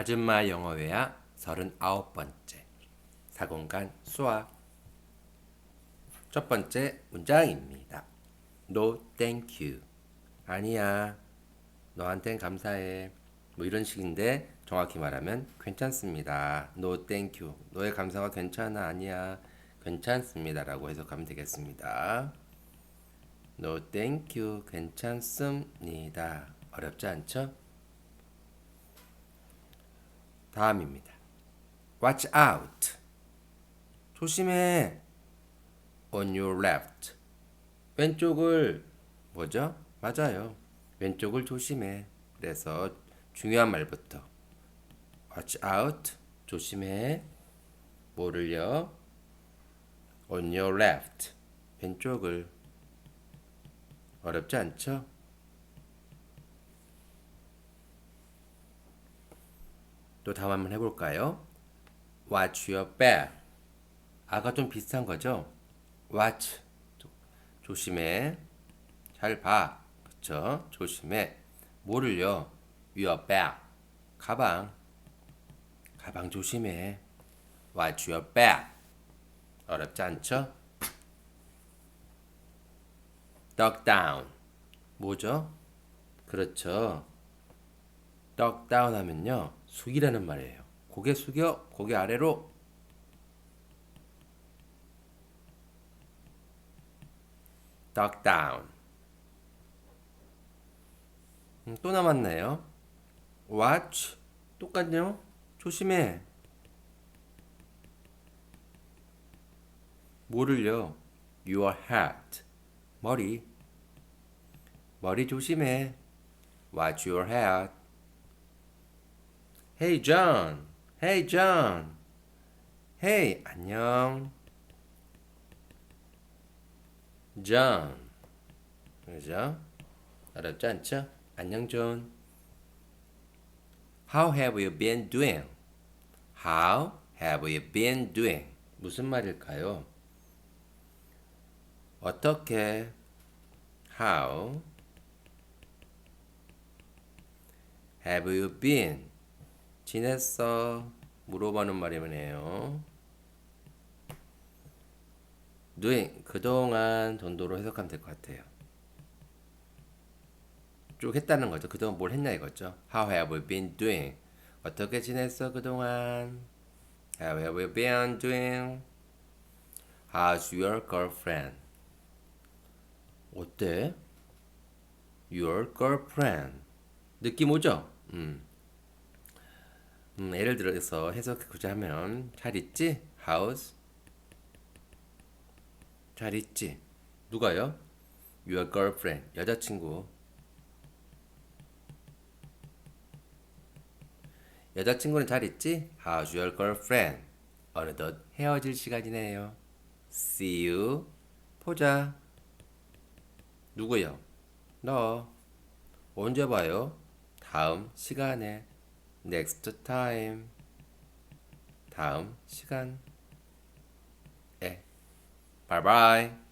아줌마 영어회화 39번째 사공간 수학 첫 번째 문장입니다. No thank you. 아니야. 너한텐 감사해. 뭐 이런 식인데 정확히 말하면 괜찮습니다. No thank you. 너의 감사가 괜찮아. 아니야. 괜찮습니다 라고 해석하면 되겠습니다. No thank you. 괜찮습니다. 어렵지 않죠? 다음입니다. Watch out. 조심해. On your left. 왼쪽을 뭐죠? 맞아요. 왼쪽을 조심해. 그래서 중요한 말부터 Watch out. 조심해. 뭐를요? On your left. 왼쪽을 어렵지 않죠? 또 다음 한번 해볼까요? Watch your back. 아까 좀 비슷한 거죠? Watch. 조심해. 잘 봐. 그쵸? 조심해. 뭐를요? Your back. 가방. 가방 조심해. Watch your back. 어렵지 않죠? Duck down. 뭐죠? 그렇죠. duck down 하면요. 숙이라는 말이에요. 고개 숙여, 고개 아래로. duck down. 음, 또 남았네요. watch. 똑같네요. 조심해. 뭐를요? your hat. 머리. 머리 조심해. watch your hat. Hey John. Hey John. Hey 안녕. John. 그죠? 어렵지 않죠? 안녕 존. How have you been doing? How have you been doing? 무슨 말일까요? 어떻게? How have you been? 지냈어? 물어보는 말이네요. doing 그동안 정도로 해석하면 될 것 같아요. 쭉 했다는 거죠. 그동안 뭘 했냐 이거죠. How have you been doing? 어떻게 지냈어 그동안? How have you been doing? How's your girlfriend? 어때? Your girlfriend. 느낌 오죠? 음. 음, 예를 들어서 해석해보자 하면 잘 있지? How's? 잘 있지? 누가요? Your girlfriend. 여자친구. 여자친구는 잘 있지? How's your girlfriend? 어느덧 헤어질 시간이네요. See you. 보자. 누구요? 너. 언제 봐요? 다음 시간에. Next time. 다음 시간. 에. Bye bye.